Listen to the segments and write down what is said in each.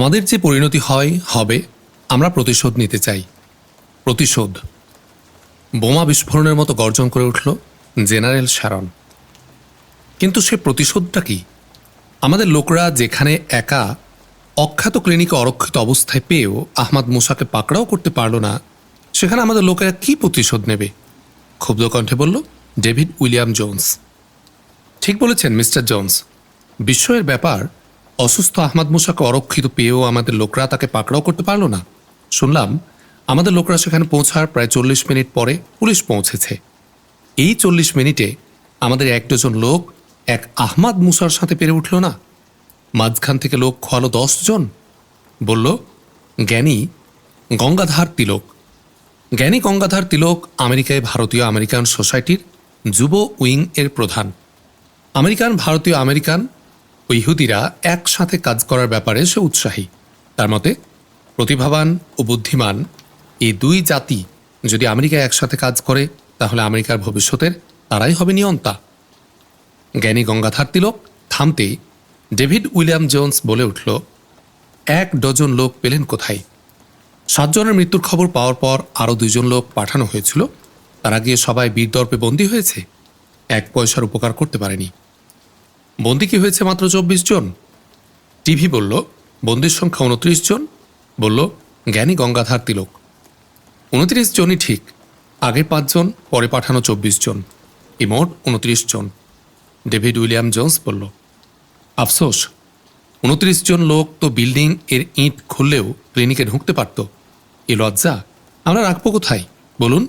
আমাদের যে পরিণতি হয়, হবে, আমরা প্রতিশোধ নিতে চাই। প্রতিশোধ। বোমা বিস্ফোরণের মতো গর্জন করে উঠল জেনারেল শারন কিন্তু সে প্রতিশোধটা কি? আমাদের লোকরা যেখানে একা, অখ্যাত ক্লিনিকে অরক্ষিত অবস্থায় পেয়েও আহমাদ মুসাকে পাকড়াও করতে পারল না, সেখানে আমাদের লোকেরা কি প্রতিশোধ নেবে? ক্ষুব্ধ কণ্ঠে বলল, ডেভিড উইলিয়াম জোন্স। ঠিক বলেছেন, মিস্টার জোন্স। বিস্ময়ের ব্যাপার অসুস্থ আহমাদ মুসাকে অরক্ষিত পেয়েও আমাদের লোকরা তাকে পাকড়াও করতে পারল না। শুনলাম, আমাদের লোকরা সেখানে পৌঁছার প্রায় চল্লিশ মিনিট পরে পুলিশ পৌঁছেছে। এই চল্লিশ মিনিটে আমাদের এক ডজন লোক এক আহমাদ মুসার সাথে পেরে উঠল না। মাঝখান থেকে লোক খোয়ালো দশজন বলল, জ্ঞানী, গঙ্গাধার তিলক। জ্ঞানী গঙ্গাধার তিলক আমেরিকায় ভারতীয় আমেরিকান সোসাইটির যুব উইং এর প্রধান। আমেরিকান, ভারতীয় আমেরিকান? ও ইহুদিরা একসাথে কাজ করার ব্যাপারে সে উৎসাহী। তার মতে, প্রতিভাবান ও বুদ্ধিমান এই দুই জাতি যদি আমেরিকায় একসাথে কাজ করে, তাহলে আমেরিকার ভবিষ্যতের তারাই হবে নিয়ন্তা। জ্ঞানী গঙ্গাধার তিলক থামতেই ডেভিড উইলিয়াম জোন্স বলে উঠল, এক ডজন লোক পেলেন কোথায়? সাতজনের মৃত্যুর খবর পাওয়ার পর আরও দুইজন লোক পাঠানো হয়েছিল। তারা গিয়ে সবাই বীরদর্পে বন্দী হয়েছে। এক পয়সার উপকার করতে পারেনি। বন্দি কি হয়েছে মাত্র চব্বিশ জন? টিভি বলল, বন্দির সংখ্যা উনত্রিশ জন। বলল, জ্ঞানী গঙ্গাধার তিলক। উনত্রিশ জনই ঠিক। আগের পাঁচজন পরে পাঠানো চব্বিশ জন। এই মোট উনত্রিশ জন। ডেভিড উইলিয়াম জোন্স বলল, আফসোস, উনত্রিশ জন লোক তো বিল্ডিং এর ইঁট খুললেও ক্লিনিকে ঢুকতে পারত। এ লজ্জা, আমরা রাখব কোথায়? বলুন,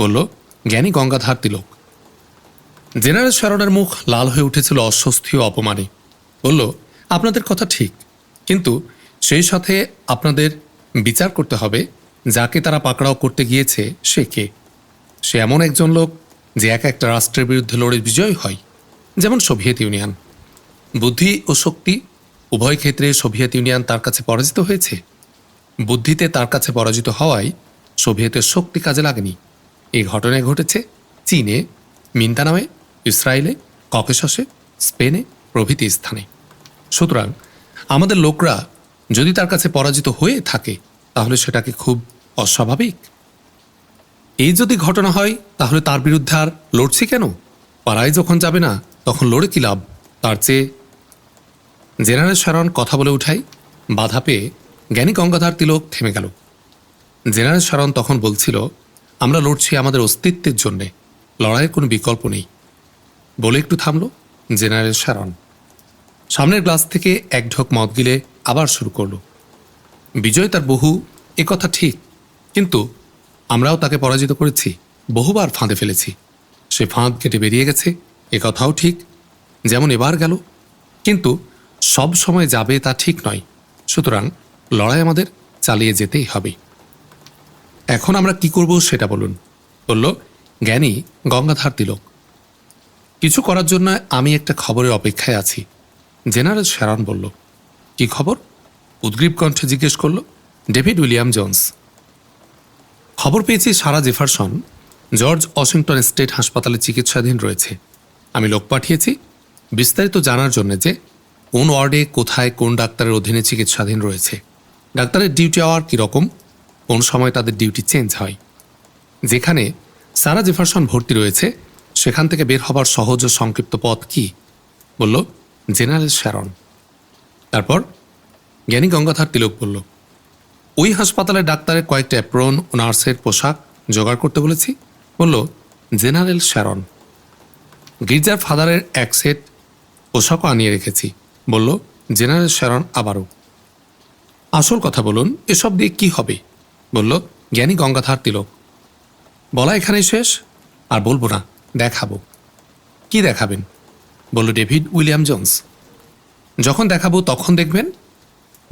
বলল, জ্ঞানী গঙ্গাধার তিলক। জেনারেল শারনের মুখ লাল হয়ে উঠেছিল অস্বস্তি ও অপমানে। বলল, আপনাদের কথা ঠিক, কিন্তু সেই সাথে আপনাদের বিচার করতে হবে, যাকে তারা পাকড়াও করতে গিয়েছে, সে কে? সে এমন একজন লোক যে এক একটা রাষ্ট্রের বিরুদ্ধে লড়ে বিজয় হয়, যেমন সোভিয়েত ইউনিয়ন। বুদ্ধি ও শক্তি উভয় ক্ষেত্রে সোভিয়েত ইউনিয়ন তার কাছে পরাজিত হয়েছে। বুদ্ধিতে তার কাছে পরাজিত হওয়ায় সোভিয়েতের শক্তি কাজে লাগেনি। এই ঘটনায় ঘটেছে চীনে, মিন্তানামে ইসরায়েলে, ককেশসে, স্পেনে, প্রভৃতি স্থানে। সুতরাং আমাদের লোকরা যদি তার কাছে পরাজিত হয়ে থাকে, তাহলে সেটাকে খুব অস্বাভাবিক। এই যদি ঘটনা হয়, তাহলে তার বিরুদ্ধে আর লড়ছি কেন? পাড়ায় যখন যাবে না, তখন লড়ে কি লাভ? তার চেয়ে জেনারেল শারন কথা বলে উঠাই, বাধা পেয়ে জ্ঞানী গঙ্গাধার তিলক থেমে গেল। জেনারেল শারন তখন বলছিল, আমরা লড়ছি আমাদের অস্তিত্বের জন্যে। লড়াইয়ের কোনো বিকল্প নেই। বলে একটু থামল, জেনারেল শারন সামনের গ্লাস থেকে এক ঢোক মদ গিলে আবার শুরু করল। বিজয় তার বহু, এ কথা ঠিক, কিন্তু আমরাও তাকে পরাজিত করেছি, বহুবার ফাঁদে ফেলেছি। সে ফাঁদ কেটে বেরিয়ে গেছে, এ কথাও ঠিক, যেমন এবার গেল, কিন্তু সব সময় যাবে তা ঠিক নয়। সুতরাং লড়াই আমাদের চালিয়ে যেতেই হবে। এখন আমরা কি করব সেটা বলুন, বলল, জ্ঞানী গঙ্গাধার তিলক। কিছু করার জন্য আমি একটা খবরের অপেক্ষায় আছি। জেনারেল শ্যারন বলল, কি খবর? উদ্গ্রীব কণ্ঠে জিজ্ঞেস করল, ডেভিড উইলিয়াম জোন্স। খবর পেয়েছি Sarah Jefferson, George Washington state হাসপাতালে চিকিৎসাধীন রয়েছে। আমি লোক পাঠিয়েছি, বিস্তারিত জানার জন্য যে কোন ওয়ার্ডে, কোথায়, কোন ডাক্তারের অধীনে চিকিৎসাধীন রয়েছে। ডাক্তারের ডিউটি আওয়ার কীরকম কোন সময় তাদের ডিউটি চেঞ্জ হয়? যেখানে সারা জেফারসন ভর্তি রয়েছে সেখান থেকে বের হবার সহজ ও সংক্ষিপ্ত পথ কি? বলল, জেনারেল শ্যারন। তারপর জ্ঞানী গঙ্গাধার তিলক বলল, ওই হাসপাতালের ডাক্তারের কয়েকটা অ্যাপ্রন ও নার্সের পোশাক জোগাড় করতে বলেছি। বলল, জেনারেল শ্যারন, গির্জার ফাদারের এক সেট পোশাকও আনিয়ে রেখেছি। বলল, জেনারেল শ্যারন আবারও। আসল কথা বলুন, এসব দিয়ে কি হবে? বলল, জ্ঞানী গঙ্গাধার তিলক, বলা এখানেই শেষ, আর বলব না। দেখাবো। কি দেখাবেন? বলল ডেভিড উইলিয়াম জোন্স। যখন দেখাবো তখন দেখবেন?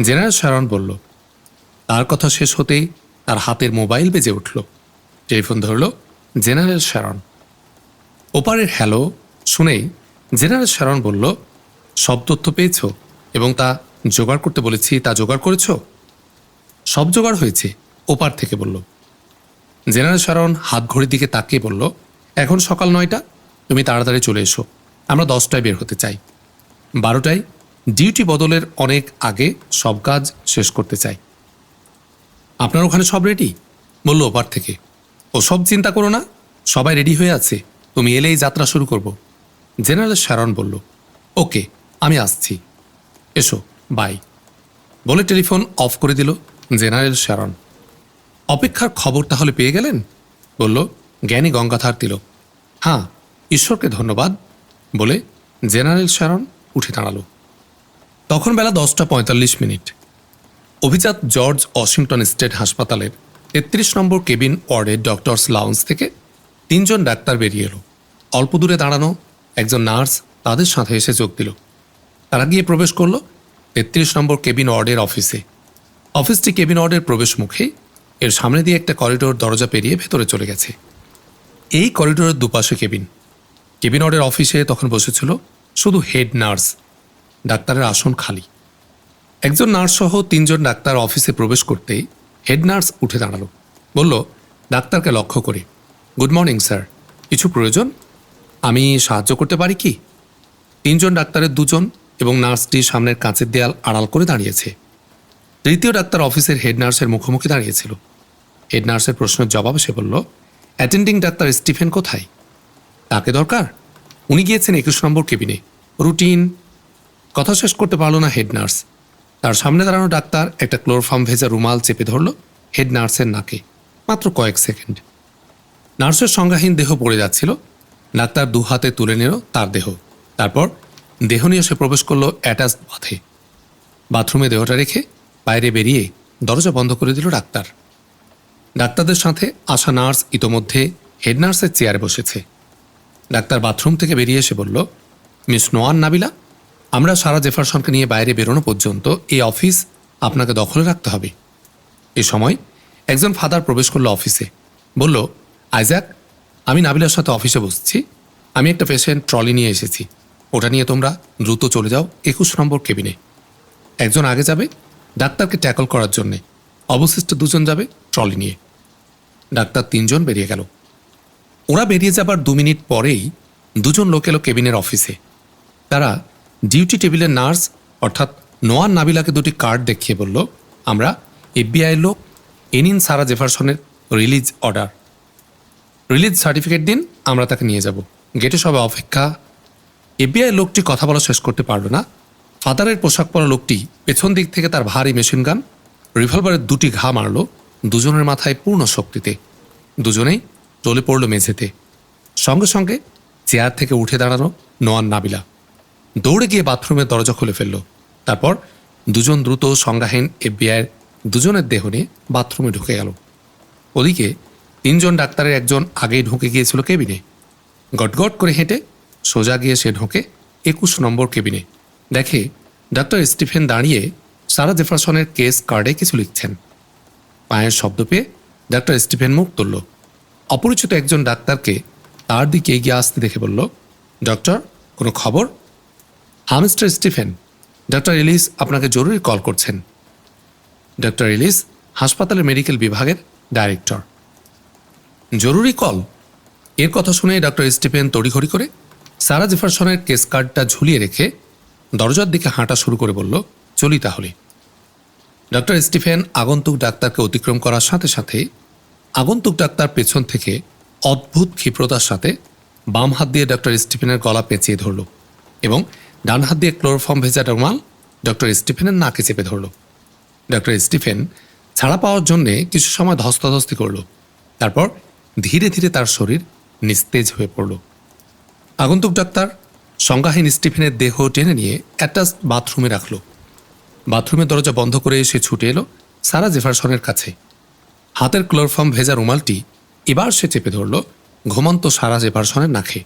জেনারেল শ্যারন বলল, তার কথা শেষ হতেই তার হাতের মোবাইল বেজে উঠল। টেলিফোন ধরল, জেনারেল শ্যারন ওপারের হ্যালো শুনেই জেনারেল শ্যারন বলল, সব তথ্য পেয়েছ এবং তা জোগাড় করতে বলেছি, তা জোগাড় করেছ? সব জোগাড় হয়েছে, ওপার থেকে বলল। জেনারেল শ্যারন হাত ঘড়ির দিকে তাকিয়ে বলল এখন সকাল নয়টা, তুমি তাড়াতাড়ি চলে এসো। আমরা দশটায় বের হতে চাই। বারোটায় ডিউটি বদলের অনেক আগে সব কাজ শেষ করতে চাই। আপনার ওখানে সব রেডি বলল ওপার থেকে। ও সব চিন্তা করো না, সবাই রেডি হয়ে আছে। তুমি এলেই যাত্রা শুরু করব। জেনারেল শ্যারন বলল, ওকে, আমি আসছি। এসো বাই বলে টেলিফোন অফ করে দিল জেনারেল শ্যারন অপেক্ষার খবর তাহলে পেয়ে গেলেন? বলল জ্ঞানী গঙ্গাধার দিল হ্যাঁ ঈশ্বরকে ধন্যবাদ, বলে জেনারেল শ্যারন উঠে দাঁড়াল। তখন বেলা দশটা পঁয়তাল্লিশ মিনিট। অভিজাত জর্জ ওয়াশিংটন স্টেট হাসপাতালের তেত্রিশ নম্বর কেবিন ওয়ার্ডের ডক্টরস লাউন্স থেকে তিনজন ডাক্তার বেরিয়ে এলো। অল্প দূরে দাঁড়ানো একজন নার্স তাদের সাথে এসে যোগ দিল। তারা গিয়ে প্রবেশ করল তেত্রিশ নম্বর কেবিন ওয়ার্ডের অফিসে। অফিসটি কেবিন ওয়ার্ডের প্রবেশ মুখে এর সামনে দিয়ে একটা করিডোর দরজা পেরিয়ে ভেতরে চলে গেছে। এই করিডোরের দুপাশে কেবিন। কেবিন ওয়ার্ডের অফিসে তখন বসেছিল শুধু হেড নার্স, ডাক্তারের আসন খালি। একজন নার্স সহ তিনজন ডাক্তার অফিসে প্রবেশ করতেই হেড নার্স উঠে দাঁড়াল। বলল, ডাক্তারকে লক্ষ্য করে। Good morning, sir. কিছু প্রয়োজন? আমি সাহায্য করতে পারি কি? তিনজন ডাক্তারের দুজন এবং নার্সটি সামনের কাঁচের দেয়াল আড়াল করে দাঁড়িয়েছে। তৃতীয় ডাক্তার অফিসের হেড নার্সের মুখোমুখি দাঁড়িয়েছিল। হেড নার্সের প্রশ্নের জবাবে সে বলল অ্যাটেন্ডিং ডাক্তার স্টিফেন কোথায়? তাকে দরকার? উনি গিয়েছেন একুশ নম্বর কেবিনে। রুটিন। কথা শেষ করতে পারল না হেড নার্স। তার সামনে দাঁড়ানো ডাক্তার একটা ক্লোরফার্ম ভেজা রুমাল চেপে ধরল হেড নার্সের নাকে। মাত্র কয়েক সেকেন্ড। নার্সের সংজ্ঞাহীন দেহ পড়ে যাচ্ছিল। ডাক্তার দু হাতে তুলে নিল তার দেহ। তারপর দেহ নিয়ে সে প্রবেশ করল অ্যাটাচ বাথে বাথরুমে দেহটা রেখে বাইরে বেরিয়ে দরজা বন্ধ করে দিল ডাক্তার। ডাক্তারদের সাথে আশা নার্স ইতোমধ্যে হেড নার্সের চেয়ারে বসেছে। ডাক্তার বাথরুম থেকে বেরিয়ে এসে বলল, মিস নোয়ান নাবিলা, আমরা সারা জেফারসনকে নিয়ে বাইরে বেরোনো পর্যন্ত এই অফিস আপনাকে দখলে রাখতে হবে। এ সময় একজন ফাদার প্রবেশ করল অফিসে। বলল, আইজ্যাক, আমি নাবিলার সাথে অফিসে বসছি। আমি একটা পেশেন্ট ট্রলি নিয়ে এসেছি। ওটা নিয়ে তোমরা দ্রুত চলে যাও একুশ নম্বর কেবিনে। একজন আগে যাবে ডাক্তারকে ট্যাকল করার জন্যে। অবশিষ্ট দুজন যাবে ট্রলি নিয়ে। ডাক্তার তিনজন বেরিয়ে গেল। ওরা বেরিয়ে যাবার দু মিনিট পরেই দুজন লোক এলো কেবিনের অফিসে। তারা ডিউটি টেবিলের নার্স, অর্থাৎ নোয়ান নাবিলাকে দুটি কার্ড দেখিয়ে বলল, আমরা এফবিআই লোক এনিন সারা জেফারসনের রিলিজ অর্ডার। রিলিজ সার্টিফিকেট দিন, আমরা তাকে নিয়ে যাব। গেটে সবে অপেক্ষা। এফবিআই লোকটি কথা বলা শেষ করতে পারল না। ফাদারের পোশাক পরা লোকটি পেছন দিক থেকে তার ভারী মেশিন গান রিভলভারের দুটি ঘা মারল দুজনের মাথায় পূর্ণ শক্তিতে। দুজনেই টলে পড়ল মেঝেতে। সঙ্গে সঙ্গে চেয়ার থেকে উঠে দাঁড়ানো নোয়ান নাবিলা। দৌড়ে গিয়ে বাথরুমের দরজা খুলে ফেলল। তারপর দুজন দ্রুত সংজ্ঞাহীন এফবিআইয়ের দুজনের দেহ নিয়ে বাথরুমে ঢুকে গেল। ওদিকে তিনজন ডাক্তারের একজন আগেই ঢুকে গিয়েছিল কেবিনে। গটগট করে হেঁটে সোজা গিয়ে সে ঢোকে একুশ নম্বর কেবিনে। দেখে ডাক্তার স্টিফেন দাঁড়িয়ে সারা জেফারসনের কেস কার্ডে কিছু লিখছেন। পায়ের শব্দ পেয়ে ডাক্তার স্টিফেন মুখ তুলল। অপরিচিত একজন ডাক্তারকে তার দিকে এগিয়ে আসতে দেখে বলল, ডক্টর, কোনো খবর? হ্যাঁ মিস্টার স্টিফেন ডক্টর এলিস আপনাকে জরুরি কল করছেন। ডক্টর এলিস, হাসপাতালের মেডিকেল বিভাগের ডাইরেক্টর। জরুরি কল? এর কথা শুনে ডক্টর স্টিফেন তড়িঘড়ি করে সারা জেফারসনের কেস কার্ডটা ঝুলিয়ে রেখে দরজার দিকে হাঁটা শুরু করে বলল, চলি তাহলে। ডক্টর স্টিফেন আগন্তুক ডাক্তারকে অতিক্রম করার সাথে সাথে আগন্তুক ডাক্তার পেছন থেকে অদ্ভুত ক্ষিপ্রতার সাথে বাম হাত দিয়ে ডক্টর স্টিফেনের গলা পেঁচিয়ে ধরল এবং ডান হাত দিয়ে ক্লোরোফর্ম ভেজা রুমাল ডক্টর স্টিফেনের নাকে চেপে ধরল। ডক্টর স্টিফেন ছাড়া পাওয়ার জন্যে কিছু সময় ধস্তাধস্তি করল। তারপর ধীরে ধীরে তার শরীর নিস্তেজ হয়ে পড়ল। আগন্তুক ডাক্তার সংজ্ঞাহীন স্টিফেনের দেহ টেনে নিয়ে অ্যাটাচ বাথরুমে রাখল। বাথরুমের দরজা বন্ধ করে এসে ছুটে এলো সারা জেফারসনের কাছে। হাতের ক্লোরফর্ম ভেজা রুমালটি এবার সে চেপে ধরল ঘুমন্ত সারা জেফারসনের নাখে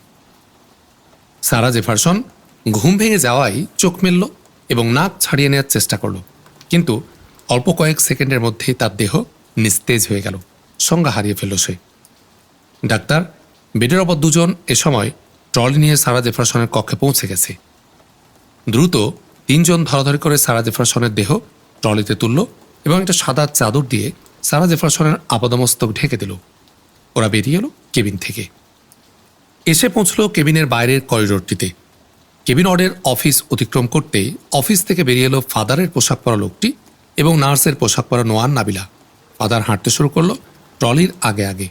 সারা জেফারসন ঘুম ভেঙে যাওয়াই চোখ মেলল এবং নাক ছাড়িয়ে নেওয়ার চেষ্টা করল। কিন্তু অল্প কয়েক সেকেন্ডের মধ্যেই তার দেহ নিস্তেজ হয়ে গেল সংজ্ঞা হারিয়ে ফেলল সে। ডাক্তার, বেডের অপর দুজন এ সময় ট্রলি নিয়ে সারা জেফারসনের কক্ষে পৌঁছে গেছে। দ্রুত তিনজন ধরাধরি করে সারা জেফারসনের দেহ ট্রলিতে তুলল এবং একটা সাদা চাদর দিয়ে সারা জেফারসনের আপাদমস্তক ঢেকে দিল। ওরা বেরিয়ে এলো কেবিন থেকে। এসে পৌঁছল কেবিনের বাইরের করিডোরটিতে। কেবিন অর্ডের অফিস অতিক্রম করতে অফিস থেকে বেরিয়ে এলো ফাদারের পোশাক পরা লোকটি এবং নার্সের পোশাক পরা নোয়ান নাবিলা। ফাদার হাঁটতে শুরু করল ট্রলির আগে আগে।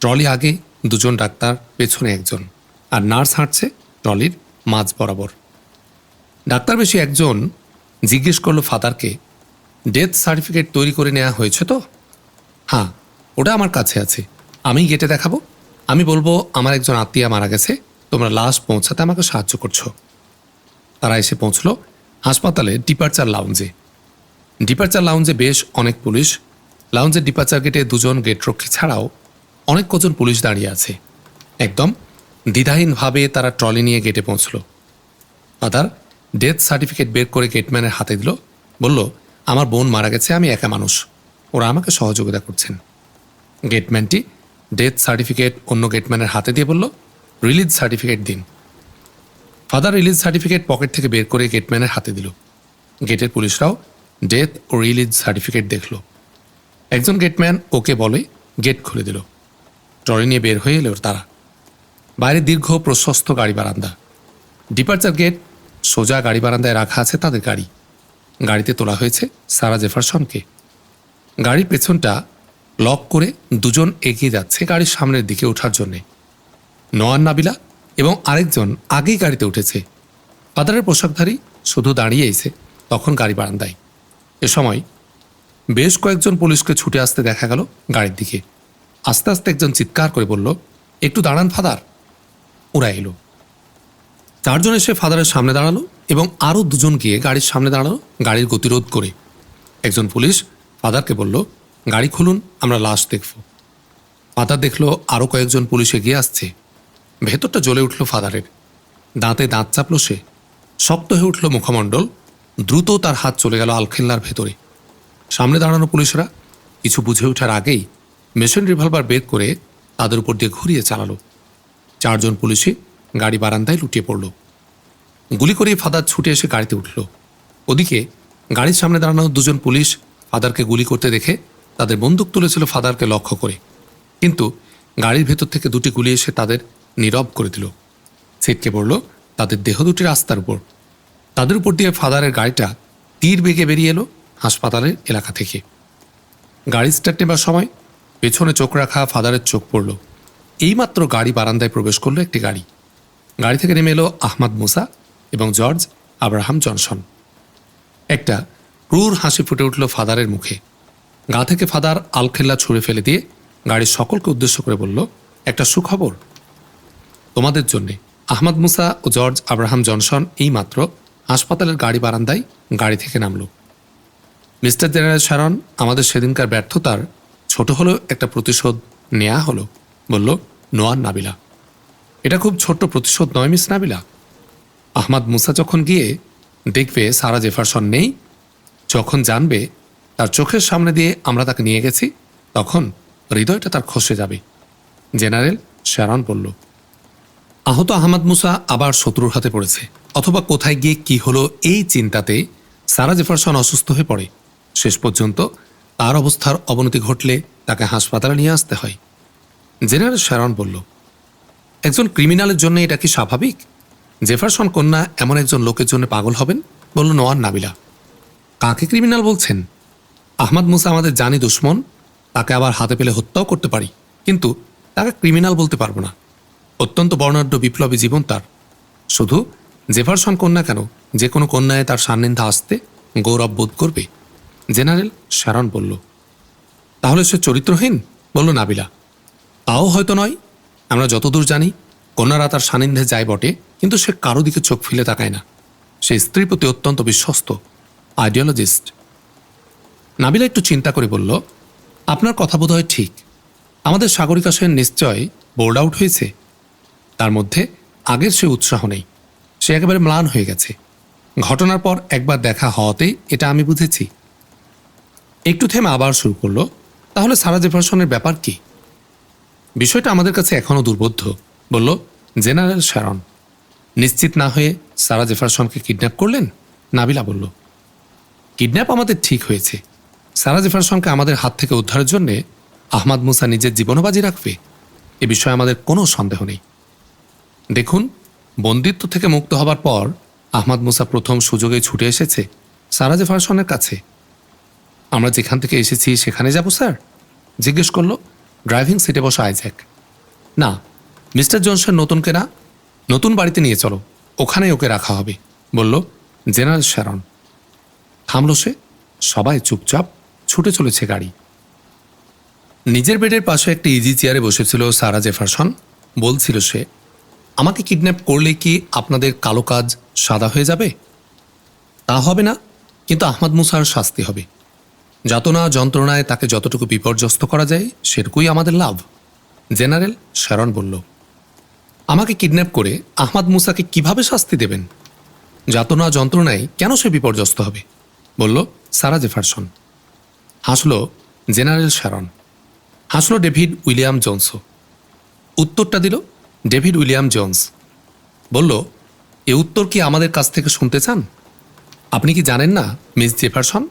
ট্রলি আগে দুজন ডাক্তার, পেছনে একজন। আর নার্স হাঁটছে ট্রলির মাঝ বরাবর। ডাক্তার বেশি একজন জিজ্ঞেস করল ফাদারকে ডেথ সার্টিফিকেট তৈরি করে নেওয়া হয়েছে তো? হ্যাঁ ওটা আমার কাছে আছে। আমি গেটে দেখাবো। আমি বলব, আমার একজন আত্মীয় মারা গেছে। তোমরা লাশ পৌঁছাতে আমাকে সাহায্য করছ। তারা এসে পৌঁছলো হাসপাতালে ডিপার্চার লাউঞ্জে। ডিপার্চার লাউঞ্জে বেশ অনেক পুলিশ। লাউঞ্জের ডিপার্চার গেটে দুজন গেটরক্ষী ছাড়াও অনেক কজন পুলিশ দাঁড়িয়ে আছে। একদম দ্বিধাহীনভাবে তারা ট্রলি নিয়ে গেটে পৌঁছলো। ফাদার ডেথ সার্টিফিকেট বের করে গেটম্যানের হাতে দিল, বলল, আমার বোন মারা গেছে, আমি একা মানুষ। ওরা আমাকে সহযোগিতা করছেন। গেটম্যানটি ডেথ সার্টিফিকেট অন্য গেটম্যানের হাতে দিয়ে বলল রিলিজ সার্টিফিকেট দিন। ফাদার রিলিজ সার্টিফিকেট পকেট থেকে বের করে গেটম্যানের হাতে দিল। গেটের পুলিশরাও ডেথ ও রিলিজ সার্টিফিকেট দেখল। একজন গেটম্যান ওকে বলে গেট খুলে দিল। ট্রলি নিয়ে বের হয়ে এলো তারা। বাইরে দীর্ঘ প্রশস্ত গাড়ি বারান্দা। ডিপার্চার গেট সোজা গাড়ি বারান্দায় রাখা আছে তাদের গাড়ি। গাড়িতে তোলা হয়েছে সারা জেফারসনকে। গাড়ির পেছনটা লক করে দুজন এগিয়ে যাচ্ছে গাড়ির সামনের দিকে ওঠার জন্যে। নোয়ান নাবিলা এবং আরেকজন আগেই গাড়িতে উঠেছে। ফাদারের পোশাকধারী শুধু দাঁড়িয়ে এসে তখন গাড়ি বারান্দায়। এ সময় বেশ কয়েকজন পুলিশকে ছুটে আসতে দেখা গেল গাড়ির দিকে। আস্তে আস্তে একজন চিৎকার করে বলল, একটু দাঁড়ান ফাদার। ওরা এলো। চারজন এসে ফাদারের সামনে দাঁড়াল এবং আরও দুজন গিয়ে গাড়ির সামনে দাঁড়াল, গাড়ির গতিরোধ করে। একজন পুলিশ ফাদারকে বলল, গাড়ি খুলুন, আমরা লাশ দেখব। ফাদার দেখল, আরও কয়েকজন পুলিশ এগিয়ে আসছে। ভেতরটা জ্বলে উঠল ফাদারের। দাঁতে দাঁত চাপলো সে। শক্ত হয়ে উঠল মুখমণ্ডল। দ্রুত তার হাত চলে গেল আলখেল্লার ভেতরে। সামনে দাঁড়ানো পুলিশরা কিছু বুঝে ওঠার আগেই মেশিন রিভলভার বের করে তাদের উপর দিয়ে ঘুরিয়ে চালালো। চারজন পুলিশই গাড়ি বারান্দায় লুটিয়ে পড়ল। গুলি করে ফাদার ছুটে এসে গাড়িতে উঠল। ওদিকে গাড়ির সামনে দাঁড়ানো দুজন পুলিশ ফাদারকে গুলি করতে দেখে তাদের বন্দুক তুলেছিল ফাদারকে লক্ষ্য করে। কিন্তু গাড়ির ভেতর থেকে দুটি গুলি এসে তাদের নীরব করে দিল। ছিটকে পড়ল তাদের দেহ দুটি রাস্তার উপর। তাদের উপর দিয়ে ফাদারের গাড়িটা তীর বেগে বেরিয়ে এলো হাসপাতালের এলাকা থেকে। গাড়ি স্টার্ট নেবার সময় পেছনে চোখ রাখা ফাদারের চোখ পড়ল। এইমাত্র গাড়ি বারান্দায় প্রবেশ করল একটি গাড়ি। গাড়ি থেকে নেমে এলো আহমাদ মুসা এবং জর্জ আব্রাহাম জনসন। একটা ক্রূর হাসি ফুটে উঠল ফাদারের মুখে। গা থেকে ফাদার আলখেল্লা ছুঁড়ে ফেলে দিয়ে গাড়ির সকলকে উদ্দেশ্য করে বলল, একটা সুখবর। তোমাদের জন্যে আহমদ মুসা ও জর্জ আব্রাহাম জনসন এইমাত্র হাসপাতালের গাড়ি বারান্দায় গাড়ি থেকে নামল। মিস্টার জেনারেল শারন আমাদের সেদিনকার ব্যর্থতার ছোট হলেও একটা প্রতিশোধ নেওয়া হলো। বলল নোয়ান নাবিলা। এটা খুব ছোট্ট প্রতিশোধ নয়, মিস নাবিলা। আহমাদ মুসা যখন গিয়ে দেখবে সারা জেফারসন নেই, যখন জানবে তার চোখের সামনে দিয়ে আমরা তাকে নিয়ে গেছি, তখন হৃদয়টা তার খসে যাবে। জেনারেল শ্যারন বলল, আহত আহমদ মুসা আবার শত্রুর হাতে পড়েছে। অথবা কোথায় গিয়ে কি হলো এই চিন্তাতে সারা জেফারসন অসুস্থ হয়ে পড়ে। শেষ পর্যন্ত তার অবস্থার অবনতি ঘটলে তাকে হাসপাতালে নিয়ে আসতে হয়। জেনারেল শ্যারন বলল একজন ক্রিমিনালের জন্য এটা কি স্বাভাবিক? জেফারসন কন্যা এমন একজন লোকের জন্য পাগল হবেন? বলল, নোয়ান নাবিলা। কাকে ক্রিমিনাল বলছেন? আহমদ মুসা আমাদের জানি দুশ্মন, তাকে আবার হাতে পেলে হত্যাও করতে পারি, কিন্তু তাকে ক্রিমিনাল বলতে পারব না। অত্যন্ত বর্ণাঢ্য বিপ্লবী জীবন তার। শুধু জেফারসন কন্যা কেন? যে কোনো কন্যায় তার সান্নিধ্যে আসতে গৌরব বোধ করবে? জেনারেল শ্যারন বলল, তাহলে সে চরিত্রহীন? বলল, নাবিলা। তাও হয়তো নয় আমরা যতদূর জানি, কন্যারা তার সান্নিধ্যে যায় বটে, কিন্তু সে কারও দিকে চোখ ফেলে তাকায় না। সে স্ত্রীর প্রতি অত্যন্ত বিশ্বস্ত আইডিওলজিস্ট নাবিলা একটু চিন্তা করে বলল, আপনার কথা বোধ হয় ঠিক। আমাদের সাগরিকা সেন নিশ্চয় বোর্ড আউট হয়েছে। তার মধ্যে আগের সে উৎসাহ নেই। সে একেবারে ম্লান হয়ে গেছে। ঘটনার পর একবার দেখা হওয়াতেই এটা আমি বুঝেছি। একটু থেমে আবার শুরু করল, তাহলে সারা জেফারসনের ব্যাপার কি? বিষয়টা আমাদের কাছে এখনও দুর্বোধ্য। বলল, জেনারেল শ্যারন নিশ্চিত না হয়ে সারা জেফারসনকে কিডন্যাপ করলেন? নাবিলা বলল, কিডন্যাপ আমাদের ঠিক হয়েছে। সারা জেফারসনকে আমাদের হাত থেকে উদ্ধারের জন্য আহমাদ মুসা নিজের জীবনও বাজি রাখবে। এ বিষয়ে আমাদের কোনো সন্দেহ নেই। দেখুন, বন্দিত্ব থেকে মুক্ত হবার পর আহমাদ মুসা প্রথম সুযোগে ছুটে এসেছে সারা জেফারসনের কাছে। আমরা যেখান থেকে এসেছি সেখানে যাব, স্যার? জিজ্ঞেস করল ড্রাইভিং সিটে বসা, আইজ্যাক। না, মিস্টার জনসন নতুন কেনা, নতুন বাড়িতে নিয়ে চলো, ওখানেই ওকে রাখা হবে, বলল জেনারেল শ্যারন। থামল সে, সবাই চুপচাপ ছুটে চলেছে গাড়ি। নিজের বেডের পাশে একটি ইজি চেয়ারে বসেছিল সারা জেফারসন, বলছিল সে, আমাকে কিডন্যাপ করলে কি আপনাদের কালো কাজ সাদা হয়ে যাবে? তা হবে না, কিন্তু আহমদ মুসার শাস্তি হবে। যাতনা যন্ত্রণায় তাকে যতটুকু বিপর্যস্ত করা যায়, সেটুকুই আমাদের লাভ। জেনারেল শ্যারন বলল, আমাকে কিডন্যাপ করে আহমদ মুসাকে কীভাবে শাস্তি দেবেন? যাতনা যন্ত্রণায় কেন সে বিপর্যস্ত হবে? বলল সারা জেফারসন। হাসল জেনারেল শ্যারন হাসল ডেভিড উইলিয়াম জোন্সও উত্তরটা দিল ডেভিড উইলিয়াম জোন্স। বলল, এ উত্তর কি আমাদের কাছ থেকে শুনতে চান? আপনি কি জানেন না, মিস জেফারসন?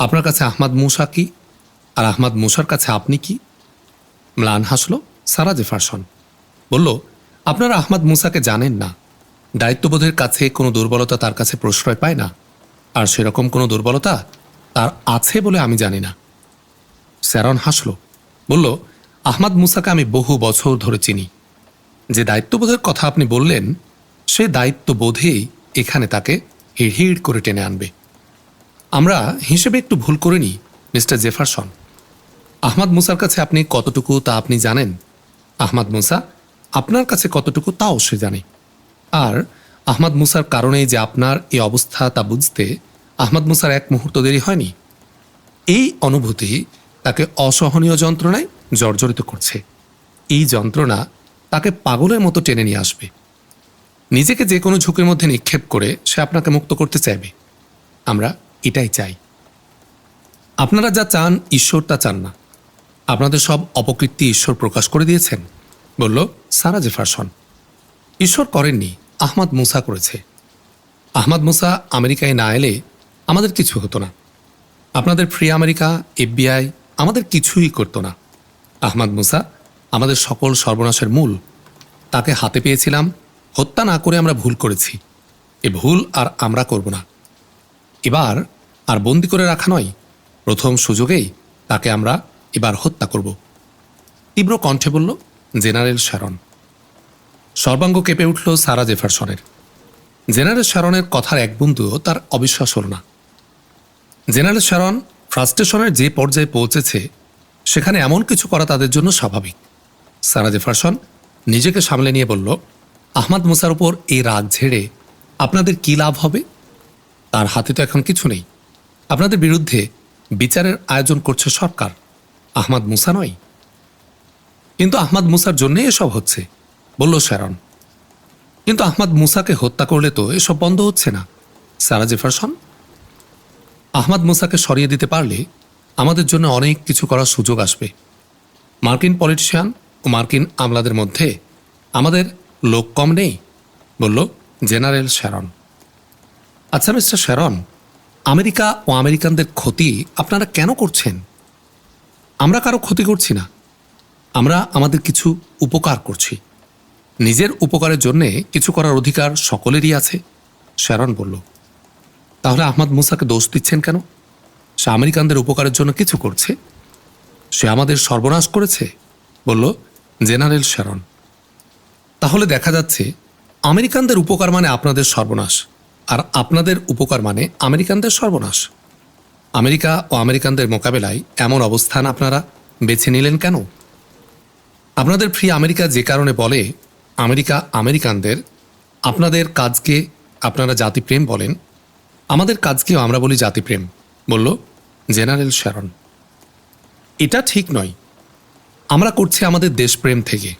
আপনার কাছে আহমাদ মুসা কি? আর আহমাদ মুসার কাছে আপনি কি? ম্লান হাসল সারা জেফারসন। বলল, আপনারা আহমাদ মুসাকে জানেন না। দায়িত্ববোধের কাছে কোনো দুর্বলতা তার কাছে প্রশ্রয় পায় না। আর সেরকম কোনো দুর্বলতা তার আছে বলে আমি জানি না। স্যারন হাসল, বলল, আহমাদ মুসাকে আমি বহু বছর ধরে চিনি। যে দায়িত্ববোধের কথা আপনি বললেন, সে দায়িত্ববোধেই এখানে তাকে হিড় হিড় করে টেনে আনবে। আমরা হিসেবে একটু ভুল করে নিই, মিস্টার জেফারসন। আহমাদ মুসার কাছে আপনি কতটুকু তা আপনি জানেন? আহমাদ মুসা, আপনার কাছে কতটুকু তাও সে জানে। আর আহমাদ মুসার কারণেই যে আপনার এই অবস্থা তা বুঝতে আহমাদ মুসার এক মুহূর্ত দেরি হয়নি। এই অনুভূতি তাকে অসহনীয় যন্ত্রণায় জর্জরিত করছে। এই যন্ত্রণা তাকে পাগলের মতো টেনে নিয়ে আসবে। নিজেকে যে কোনো ঝুঁকির মধ্যে নিক্ষেপ করে সে আপনাকে মুক্ত করতে চাইবে। আমরা এটাই চাই। আপনারা যা চান ঈশ্বর তা চান না। আপনাদের সব অপকীর্তি ঈশ্বর প্রকাশ করে দিয়েছেন, বলল সারা জেফারসন। ঈশ্বর করেননি, আহমদ মুসা করেছে। আহমদ মুসা আমেরিকায় না এলে আমাদের কিছু হতো না। আপনাদের ফ্রি আমেরিকা, এফবিআই আমাদের কিছুই করতো না। আহমদ মুসা আমাদের সকল সর্বনাশের মূল। তাকে হাতে পেয়েছিলাম, হত্যা না করে আমরা ভুল করেছি। এ ভুল আর আমরা করব না। এবার আর বন্দি করে রাখা নয়, প্রথম সুযোগেই তাকে আমরা এবার হত্যা করব। তীব্র কণ্ঠে বলল, জেনারেল শ্যারন। সর্বাঙ্গ কেঁপে উঠল সারা জেফারসনের। জেনারেল শ্যারনের কথার এক বন্ধুও তার অবিশ্বাস হল না। জেনারেল শ্যারন ফ্রাস্ট্রেশনের যে পর্যায়ে পৌঁছেছে, সেখানে এমন কিছু করা তাদের জন্য স্বাভাবিক। সারা জেফারসন নিজেকে সামলে নিয়ে বলল, আহমাদ মুসার উপর এই রাগ ঝেড়ে আপনাদের কি লাভ হবে? তার হাতে তো এখন কিছু নেই। আপনাদের বিরুদ্ধে বিচারের আয়োজন করছে সরকার। আহমাদ মুসা নয়। কিন্তু আহমাদ মুসার জন্যই এসব হচ্ছে, বলল শ্যারন। কিন্তু আহমাদ মুসাকে হত্যা করলে তো এসব বন্ধ হচ্ছে না। সারা জেফারসন, আহমাদ মুসাকে সরিয়ে দিতে পারলে আমাদের জন্য অনেক কিছু করার সুযোগ আসবে। মার্কিন পলিটিশিয়ান ও মার্কিন আমলাদের মধ্যে আমাদের লোক কম নেই, বলল জেনারেল শ্যারন। আচ্ছা মিস্টার শ্যারন আমেরিকা ও আমেরিকানদের ক্ষতি আপনারা কেন করছেন? আমরা কারও ক্ষতি করছি না। আমরা আমাদের কিছু উপকার করছি। নিজের উপকারের জন্যে কিছু করার অধিকার সকলেরই আছে শ্যারন বলল। তাহলে আহমদ মুসাকে দোষ দিচ্ছেন কেন? সে আমেরিকানদের উপকারের জন্য কিছু করছে? সে আমাদের সর্বনাশ করেছে? বলল জেনারেল শ্যারন তাহলে দেখা যাচ্ছে আমেরিকানদের উপকার মানে আপনাদের সর্বনাশ। আর আপনাদের উপকার মানে আমেরিকানদের সর্বনাশ। আমেরিকা ও আমেরিকানদের মোকাবেলায় এমন অবস্থান আপনারা বেছে নিলেন কেন? আপনাদের ফ্রি আমেরিকা যে কারণে বলে, আমেরিকা আমেরিকানদের, আপনাদের কাজকে আপনারা জাতিপ্রেম বলেন। আমাদের কাজকেও আমরা বলি জাতিপ্রেম, বলল জেনারেল শ্যারন। এটা ঠিক নয়। আমরা করছি আমাদের দেশপ্রেম থেকে।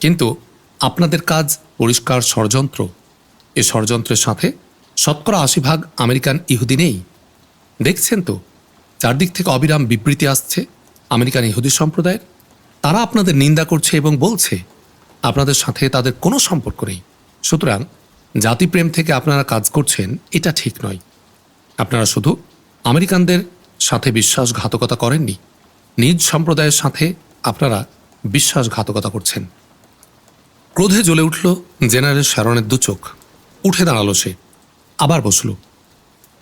কিন্তু আপনাদের কাজ পরিষ্কার ষড়যন্ত্র। এ ষড়যন্ত্রের সাথে শতকরা আশি ভাগ আমেরিকান ইহুদি নেই। দেখছেন তো চারদিক থেকে অবিরাম বিবৃতি আসছে আমেরিকান ইহুদি সম্প্রদায়ের। তারা আপনাদের নিন্দা করছে এবং বলছে, আপনাদের সাথে তাদের কোনো সম্পর্ক নেই। সুতরাং জাতিপ্রেম থেকে আপনারা কাজ করছেন, এটা ঠিক নয়। আপনারা শুধু আমেরিকানদের সাথে বিশ্বাসঘাতকতা করেননি, নিজ সম্প্রদায়ের সাথে আপনারা বিশ্বাসঘাতকতা করছেন। ক্রোধে জ্বলে উঠল জেনারেল শারনের দু চোখ, উঠে দাঁড়াল সে। আবার বসল।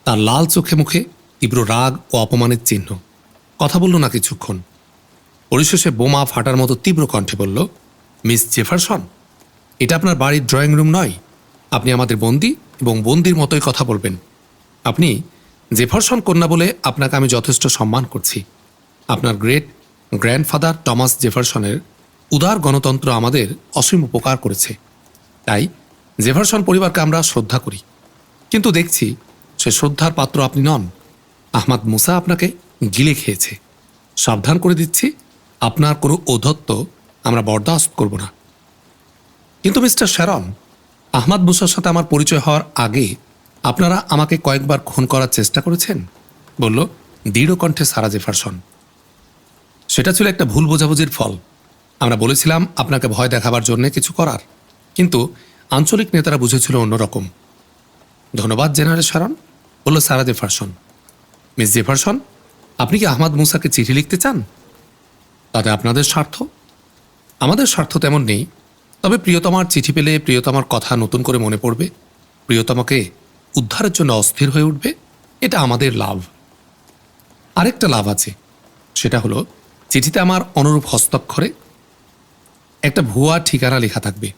তার লাল চোখে মুখে তীব্র রাগ ও অপমানের চিহ্ন। কথা বলল না কিছুক্ষণ। পরিশেষে বোমা ফাটার মতো তীব্র কণ্ঠে বলল, মিস জেফারসন, এটা আপনার বাড়ির ড্রয়িং রুম নয়। আপনি আমাদের বন্দি এবং বন্দির মতোই কথা বলবেন। আপনি জেফারসন কন্যা বলে আপনাকে আমি যথেষ্ট সম্মান করছি। আপনার গ্রেট গ্র্যান্ডফাদার টমাস জেফারসনের উদার গণতন্ত্র আমাদের অসীম উপকার করেছে। তাই জেফারসন পরিবারকে আমরা শ্রদ্ধা করি। কিন্তু দেখছি সে শ্রদ্ধার পাত্র আপনি নন। আহমাদ মুসা আপনাকে গিলে খেয়েছে। সাবধান করে দিচ্ছি, আপনার কোনো ঔদ্ধত্য আমরা বরদাস্ত করব না। কিন্তু মিস্টার শ্যারন, আহমাদ মুসার সাথে আমার পরিচয় হওয়ার আগে আপনারা আমাকে কয়েকবার খুন করার চেষ্টা করেছেন? বলল, দৃঢ় কণ্ঠে সারা জেফারসন। সেটা ছিল একটা ভুল বোঝাবুঝির ফল। আমরা বলেছিলাম, আপনাকে ভয় দেখাবার জন্য কিছু করার। কিন্তু আঞ্চলিক নেতারা বুঝেছিল অন্যরকম। ধন্যবাদ, জেনারেল শারন বলল, সারা জেফারসন। মিস জেফারসন, আপনি কি আহমাদ মুসাকে চিঠি লিখতে চান? তাতে আপনাদের স্বার্থ? আমাদের স্বার্থ তেমন নেই, তবে প্রিয়তমার চিঠি পেলে প্রিয়তমার কথা নতুন করে মনে পড়বে। প্রিয়তমাকে উদ্ধারের জন্য অস্থির হয়ে উঠবে, এটা আমাদের লাভ। আরেকটা লাভ আছে, সেটা হলো, চিঠিতে আমার অনুরূপ হস্তাক্ষরে একটা ভুয়া ঠিকানা লেখা থাকবে,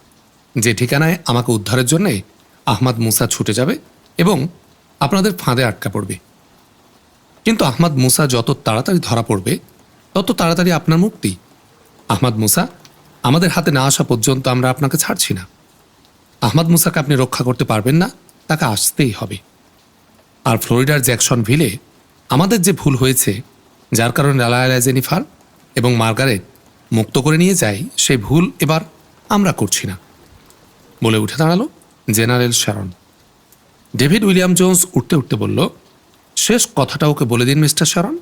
যে ঠিকানায় আমাকে উদ্ধারের জন্যে আহমাদ মুসা ছুটে যাবে এবং আপনাদের ফাঁদে আটকা পড়বে। কিন্তু আহমাদ মুসা যত তাড়াতাড়ি ধরা পড়বে, তত তাড়াতাড়ি আপনার মুক্তি। আহমাদ মুসা, আমাদের হাতে না আসা পর্যন্ত আমরা আপনাকে ছাড়ছি না। আহমাদ মুসাকে আপনি রক্ষা করতে পারবেন না, তাকে আসতেই হবে। আর ফ্লোরিডার জ্যাকসন ভিলে আমাদের যে ভুল হয়েছে, যার কারণে লালায়লা জেনিফার এবং মার্গারেট মুক্ত করে নিয়ে যাই সেই ভুল এবার আমরা করছি না। বলে উঠে দাঁড়াল। General Sharon. David William Jones উঠতে উঠতে বলল, শেষ কথাটা ওকে বলে দিন, মিস্টার শ্যারন।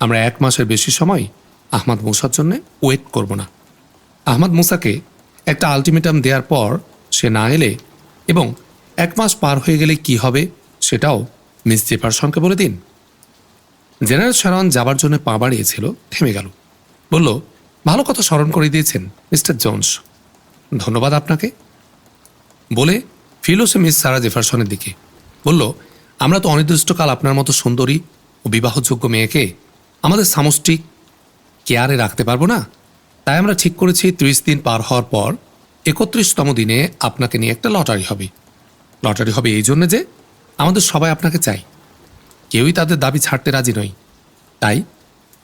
আমরা এক মাসের বেশি সময় আহমদ মুসার জন্য ওয়েট করব না। আহমদ মুসাকে একটা আলটিমেটাম দেওয়ার পর সে না এলে এবং এক মাস পার হয়ে গেলে কি হবে সেটাও মিস জেফারসনকে বলে দিন। জেনারেল শারন যাবার জন্য পা বাড়িয়েছিল, থেমে গেল। বলল, ভালো কথা স্মরণ করে দিয়েছেন, মিস্টার জোন্স। ধন্যবাদ আপনাকে। বলে ফিরল সে মিস সারা জেফারসনের দিকে। বলল, আমরা তো অনির্দিষ্টকাল আপনার মতো সুন্দরী ও বিবাহযোগ্য মেয়েকে আমাদের সামষ্টিক কেয়ারে রাখতে পারব না। তাই আমরা ঠিক করেছি ত্রিশ দিন পার হওয়ার পর একত্রিশতম দিনে আপনাকে নিয়ে একটা লটারি হবে। লটারি হবে এই জন্য যে আমাদের সবাই আপনাকে চাই। কেউই তাদের দাবি ছাড়তে রাজি নয়। তাই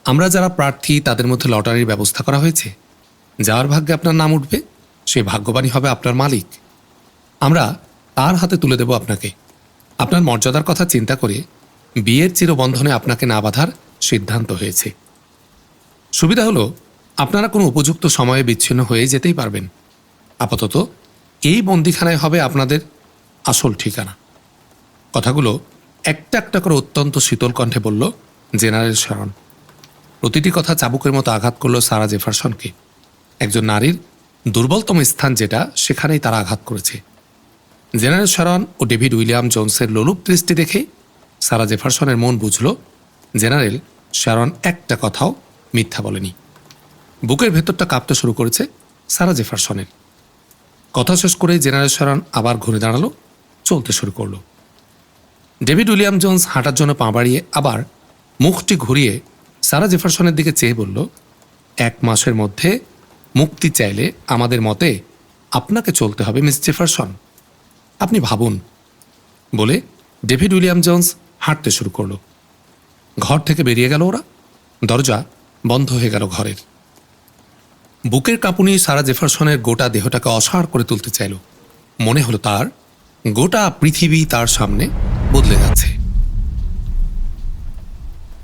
আমরা যারা প্রার্থী, তাদের মধ্যে লটারির ব্যবস্থা করা হয়েছে। যার ভাগ্যে আপনার নাম উঠবে, সে ভাগ্যবানই হবে আপনার মালিক। আমরা তার হাতে তুলে দেব আপনাকে। আপনার মর্যাদার কথা চিন্তা করে বিয়ের চিরবন্ধনে আপনাকে না বাঁধার সিদ্ধান্ত হয়েছে। সুবিধা হলো, আপনারা কোনো উপযুক্ত সময়ে বিচ্ছিন্ন হয়ে যেতেই পারবেন। আপাতত এই বন্দিখানায় হবে আপনাদের আসল ঠিকানা। কথাগুলো একটা একটা করে অত্যন্ত শীতল কণ্ঠে বলল জেনারেল শারন প্রতিটি কথা চাবুকের মতো আঘাত করল সারা জেফারসনকে। একজন নারীর দুর্বলতম স্থান যেটা, সেখানেই তারা আঘাত করেছে। জেনারেল শারন ও ডেভিড উইলিয়াম জোনসের লোলুপ দৃষ্টি দেখে সারা জেফারসনের মন বুঝল, জেনারেল শারন একটা কথাও মিথ্যা বলেনি। বুকের ভেতরটা কাঁপতে শুরু করেছে সারা জেফারসনের। কথা শেষ করে জেনারেল শারন আবার ঘুরে দাঁড়াল, চলতে শুরু করল। ডেভিড উইলিয়াম জোন্স হাঁটার জন্য পা বাড়িয়ে আবার মুখটি ঘুরিয়ে সারা জেফারসনের দিকে চেয়ে বলল, এক মাসের মধ্যে মুক্তি চাইলে আমাদের মতে আপনাকে চলতে হবে, মিস জেফারসন। আপনি ভাবুন। বলে ডেভিড উইলিয়াম জোন্স হাঁটতে শুরু করল। ঘর থেকে বেরিয়ে গেল ওরা। দরজা বন্ধ হয়ে গেল ঘরের। বুকের কাঁপুনি সারা জেফারসনের গোটা দেহটাকে অসাড় করে তুলতে চাইল। মনে হলো তার গোটা পৃথিবী তার সামনে বদলে যাচ্ছে।